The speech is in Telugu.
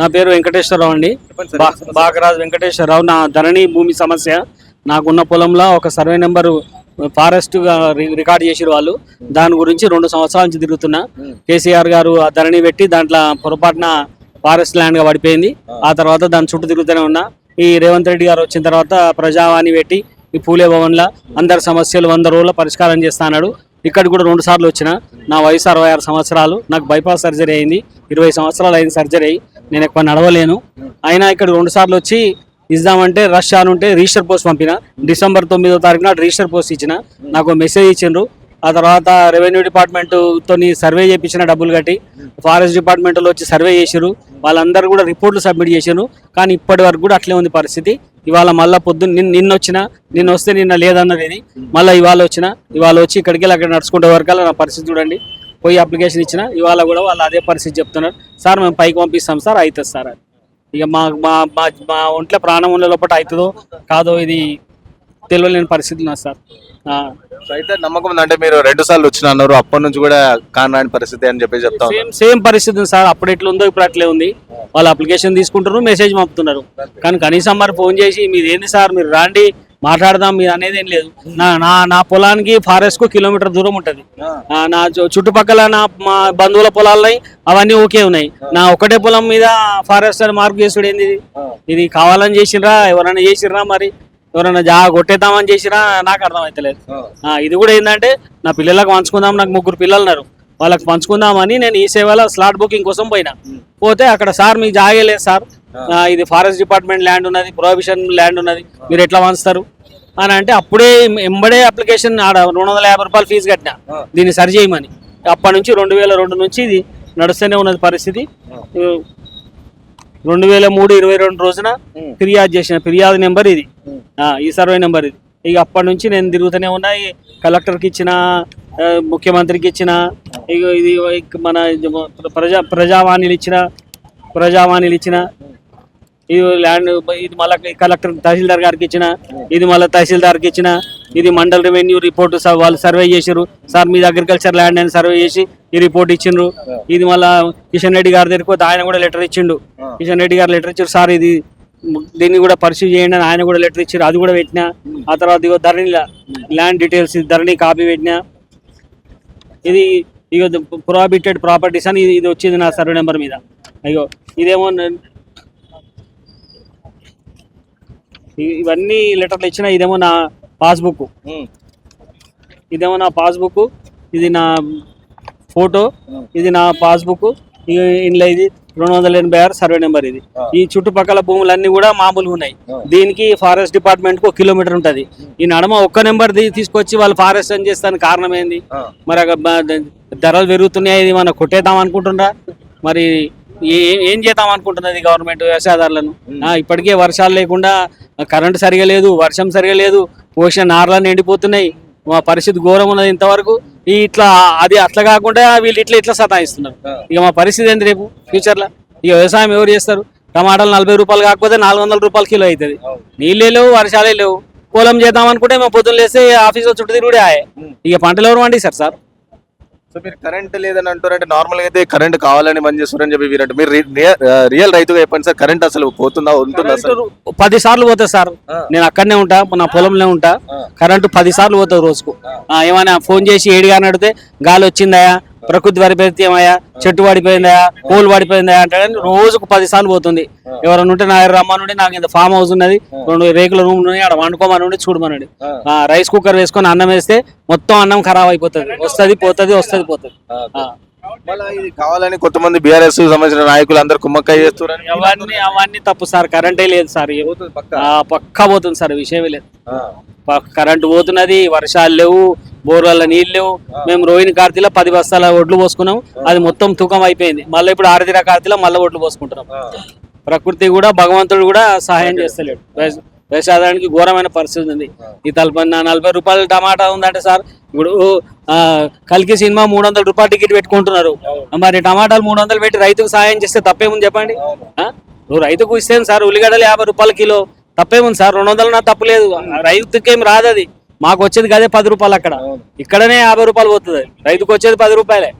నా పేరు వెంకటేశ్వరరావు అండి. బాగరాజు వెంకటేశ్వరరావు. నా ధరణి భూమి సమస్య. నాకున్న పొలంలో ఒక సర్వే నెంబరు ఫారెస్ట్గా రి- రికార్డ్ చేసిరు వాళ్ళు. దాని గురించి రెండు సంవత్సరాల నుంచి తిరుగుతున్నా. కేసీఆర్ గారు ఆ ధరణి పెట్టి దాంట్లో పొరపాటున ఫారెస్ట్ ల్యాండ్గా పడిపోయింది. ఆ. తర్వాత దాని చుట్టూ తిరుగుతూనే ఉన్నా. ఈ రేవంత్ రెడ్డి గారు వచ్చిన తర్వాత ప్రజావాణి పెట్టి ఈ పూలే భవన్లో అందరి సమస్యలు వంద రోజుల పరిష్కారం చేస్తా అన్నాడు. ఇక్కడ కూడా రెండు సార్లు వచ్చిన. నా వయసు అరవై ఆరు సంవత్సరాలు. నాకు బైపాస్ సర్జరీ అయింది. ఇరవై సంవత్సరాలు అయింది సర్జరీ అయ్యి నేను ఎక్కువ నడవలేను. అయినా ఇక్కడ రెండు సార్లు వచ్చి ఇద్దామంటే రష్ అని ఉంటే రిజిస్టర్ పోస్ట్ పంపిన. డిసెంబర్ తొమ్మిదో తారీఖు నాడు రిజిస్టర్ పోస్ట్ ఇచ్చిన. నాకు మెసేజ్ ఇచ్చిండ్రు. ఆ తర్వాత రెవెన్యూ డిపార్ట్మెంట్ తోని సర్వే చేయించిన డబ్బులు కట్టి. ఫారెస్ట్ డిపార్ట్మెంట్లో వచ్చి సర్వే చేసిరు వాళ్ళందరూ కూడా రిపోర్ట్లు సబ్మిట్ చేసిరు కానీ ఇప్పటి వరకు కూడా అట్లే ఉంది పరిస్థితి. ఇవాళ మళ్ళీ పొద్దున్న నిన్న నిన్న వచ్చిన నిన్న వస్తే నిన్న లేదన్నది. మళ్ళీ ఇవాళ వచ్చిన ఇవాళ వచ్చి ఇక్కడికి వెళ్ళి అక్కడ నడుచుకుంటే వరకు నా పరిస్థితి చూడండి. పోయి అప్లికేషన్ ఇచ్చిన ఇవాళ కూడా వాళ్ళు అదే పరిస్థితి చెప్తున్నారు. సార్ మేము పైకి పంపిస్తాం సార్ అవుతుంది సార్ అని. ఇక మా మా మా మా ఒంట్లో ప్రాణం ఉన్న లోపల అవుతుందో కాదో ఇది తెలియలేని పరిస్థితి ఉన్నా సార్. అయితే నమ్మకం ఉంది? అంటే మీరు రెండు సార్లు వచ్చిన అన్నారు అప్పటి నుంచి కూడా కానరాని పరిస్థితి అని చెప్పి చెప్తా. సేమ్ సేమ్ పరిస్థితి సార్ అప్పుడు ఎట్లా ఉందో ఇప్పుడు అట్లే ఉంది. వాళ్ళు అప్లికేషన్ తీసుకుంటారు మెసేజ్ పంపుతున్నారు. కానీ కనీసం మరి ఫోన్ చేసి మీరు ఏంది సార్ మీరు రాండి మాట్లాడదాం మీరు అనేది ఏం లేదు. నా నా నా పొలానికి ఫారెస్ట్కు కిలోమీటర్ దూరం ఉంటది. నా చుట్టుపక్కల నా మా బంధువుల పొలాలు అవన్నీ ఓకే ఉన్నాయి. నా ఒకటే పొలం మీద ఫారెస్ట్ అని మార్క్ చేసుడు ఏంది ఇది? ఇది కావాలని చేసిర్రా ఎవరైనా చేసిర్రా మరి? ఎవరైనా జా కొట్టేద్దామని చేసిరా నాకు ఆ, ఇది కూడా ఏంటంటే నా పిల్లలకు పంచుకుందాం నాకు ముగ్గురు పిల్లలు ఉన్నారు. వాళ్ళకి పంచుకుందామని నేను ఈ సేవలో స్లాట్ బుకింగ్ కోసం పోయినా. పోతే అక్కడ సార్ మీకు జాగలేదు సార్. ఇది ఫారెస్ట్ డిపార్ట్మెంట్ ల్యాండ్ ఉన్నది ప్రొహిబిషన్ ల్యాండ్ ఉన్నది. మీరు ఎట్లా పంచుతారు అని అంటే అప్పుడే ఎంబడే అప్లికేషన్ ఆడ రెండు వందల యాభై రూపాయలు ఫీజు కట్టినా. దీన్ని సరి చేయమని. అప్పటి నుంచి రెండు వేల రెండు నుంచి ఇది నడుస్తూనే ఉన్నది పరిస్థితి. రెండు వేల మూడు ఇరవై రెండు రోజున ఫిర్యాదు చేసిన ఫిర్యాదు నెంబర్ ఇది. ఆ, ఈ సర్వే నెంబర్ ఇది. ఇక అప్పటి నుంచి నేను తిరుగుతూనే ఉన్నా. కలెక్టర్కి ఇచ్చిన ముఖ్యమంత్రికి ఇచ్చిన ఇక ఇది మన ప్రజా ప్రజావాణిలు ఇచ్చిన ప్రజావాణిలు ఇచ్చిన ఇది ల్యాండ్ ఇది మళ్ళీ కలెక్టర్ తహసీల్దార్ గారికి ఇచ్చిన ఇది మళ్ళీ తహసీల్దార్కి ఇచ్చిన ఇది మండల్ రెవెన్యూ రిపోర్ట్ వాళ్ళు సర్వే చేసిరు సార్ మీద అగ్రికల్చర్ ల్యాండ్ అని సర్వే చేసి ఈ రిపోర్ట్ ఇచ్చిండ్రు. ఇది మళ్ళా కిషన్ రెడ్డి గారి దగ్గరికి పోతే ఆయన కూడా లెటర్ ఇచ్చిండు. కిషన్ రెడ్డి గారు లెటర్ ఇచ్చారు. సార్ ఇది దీన్ని కూడా పరిశీలి చేయండి అని ఆయన కూడా లెటర్ ఇచ్చారు. అది కూడా పెట్టినా. ఆ తర్వాత ఇగో Dharani land details Dharani copy పెట్టినా. ఇది ఇగో ప్రొహిబిటెడ్ ప్రాపర్టీస్ అని ఇది- ఇది వచ్చింది నా సర్వే నెంబర్ మీద. అయ్యో ఇదేమో న- ఇ- ఇవన్నీ లెటర్లు ఇచ్చిన ఇదేమో నా పాస్బుక్. ఇదేమో నా పాస్బుక్. ఇది నా ఫోటో. ఇది నా పాస్బుక్. ఇందులో ఇది రెండు వందల ఎనభై ఆరు సర్వే నెంబర్ ఇది. ఈ చుట్టుపక్కల భూములన్నీ కూడా మామూలుగా ఉన్నాయి. దీనికి ఫారెస్ట్ డిపార్ట్మెంట్కు ఒక కిలోమీటర్ ఉంటది. ఈ నడమ ఒక్క నెంబర్ తీసుకొచ్చి వాళ్ళు ఫారెస్ట్ అని చేస్తానికి కారణం ఏంది? మరి ధరలు పెరుగుతున్నాయి ఇది మనం కొట్టేద్దాం అనుకుంటుండ్రా మరి ఏ- ఏం చేద్దాం అనుకుంటున్నది గవర్నమెంట్ వ్యవసాయదారులను? ఇప్పటికే వర్షాలు లేకుండా కరెంట్ సరిగా లేదు వర్షం సరిగా లేదు పోషణ నార్లన్నీ ఎండిపోతున్నాయి. మా పరిస్థితి ఘోరం ఉన్నది ఇంతవరకు. ఈ ఇట్లా అది అట్లా కాకుండా వీళ్ళు ఇట్లా ఇట్లా సతాయిస్తున్నారు. ఇక మా పరిస్థితి ఏంది రేపు? ఫ్యూచర్లో ఇక వ్యవసాయం ఎవరు చేస్తారు? టమాటాలు నలభై రూపాయలు కాకపోతే నాలుగు వందల రూపాయలు కిలో అవుతుంది. నీళ్ళే లేవు వర్షాలే లేవు. పొలం చేద్దాం అనుకుంటే మేము పొద్దున్న లేస్తే ఆఫీస్లో చుట్టూ తిరుగుడే ఆయే. ఇక పంటలు ఎవరు పండిస్తారు సార్? సో మీరు కరెంట్ లేదని అంటారంటే నార్మల్గా అయితే కరెంట్ కావాలని బంద్ చేస్తారని చెప్పి వీరంటే మీరు రియల్- రియల్ రైతుగా చెప్పండి సార్ కరెంట్ అసలు పోతుందా ఉంటుందా అసలు కరెంటు పది సార్లు పోతుంది సార్. నేను అక్కడనే ఉంటా నా పొలంలో ఉంటా. కరెంటు పది సార్లు పోతుంది రోజుకు. ఏమైనా ఫోన్ చేసి ఏడిగా అడిగితే గాలి వచ్చిందయా? ప్రకృతి పడిపోయింది ఏమయ్యా చెట్టు పడిపోయిందయా పోలు పడిపోయిందయా అంటే రోజుకు పది సార్లు పోతుంది ఎవరైనా ఉంటే నా రమ్మనుండి నాకు ఇంత ఫామ్ హౌస్ ఉన్నది. రెండు రేకుల రూమ్ ఉన్నాయి అక్కడ వండుకోమనుండి చూడమనండి. ఆ, రైస్ కుక్కర్ వేసుకొని అన్నం వేస్తే మొత్తం అన్నం ఖరాబ్ అయిపోతుంది. వస్తుంది పోతుంది వస్తుంది పోతుంది. ఇది కావాలని కొంతమంది బీఆర్ఎస్ సంబంధించిన నాయకులు అందరు కుమ్మక్కాయ చేస్తున్నారని అవన్నీ అవన్నీ తప్పు సార్. కరెంటే లేదు సార్. పక్కా? పోతుంది సార్. విషయమే లేదు. కరెంటు పోతున్నది వర్షాలు లేవు. బోర్ల నీళ్ళు లేవు మేము రోహిణి కార్తీలో పది బస్తాల ఒడ్లు పోసుకున్నాం అది మొత్తం తూకం అయిపోయింది. మళ్ళీ ఇప్పుడు ఆరతిర కార్తీలో మళ్ళీ ఒడ్లు పోసుకుంటున్నాం. ప్రకృతి కూడా భగవంతుడు కూడా సహాయం చేస్తలేడు. వ్యవసాయానికి ఘోరమైన పరిస్థితి ఉంది. ఈ తలప నలభై రూపాయల టమాటా ఉందంటే సార్ ఇప్పుడు ఆ, కల్కి సినిమా మూడు వందల రూపాయలు టికెట్ పెట్టుకుంటున్నారు. మరి టమాటాలు మూడు వందలు పెట్టి రైతుకు సహాయం చేస్తే తప్పేముంది చెప్పండి? నువ్వు రైతుకు ఇస్తే సార్? ఉల్లిగడ్డలు యాభై రూపాయల కిలో. తప్పేముంది సార్? రెండు వందలు నా తప్పు లేదు. రైతుకేం రాదు అది మాకు వచ్చేది కదే పది రూపాయలు అక్కడ. ఇక్కడనే యాభై రూపాయలు పోతుంది. రైతుకు వచ్చేది పది రూపాయలే.